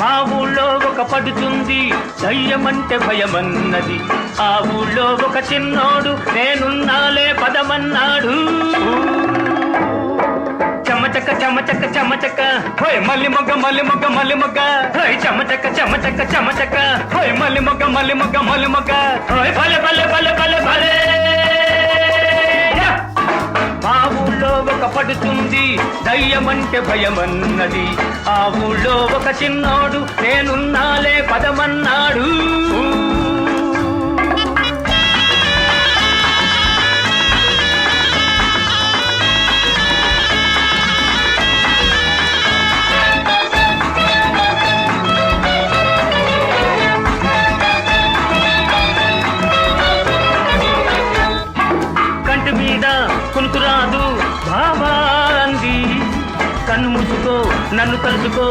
మా ఊళ్ళో ఒక పడుతుంది. దయ్యమంటే భయమన్నది. ఆ ఊళ్ళో ఒక చిన్నోడు నేనున్నాలే పదమన్నాడు. చెమచక్క చెమచక్క చెమచక్క హోయ్ మల్లి మొగ్గ మల్లి మొగ్గ మల్లి మొగ్గ. హోయ్ చెమచక్క చెమచక్క చెమచక్క హోయ్ మల్లి మొగ్గ మల్లి మొగ్గ మల్లి మొగ్గ. హోయ్ భలే ఒక పడుతుంది దయ్యమంటే భయమన్నది. ఆ ఊళ్ళో ఒక చిన్నాడు నేనున్నాలే పదమన్నాడు. కుంకురా తెలుసుకో నన్ను తలుచుకో.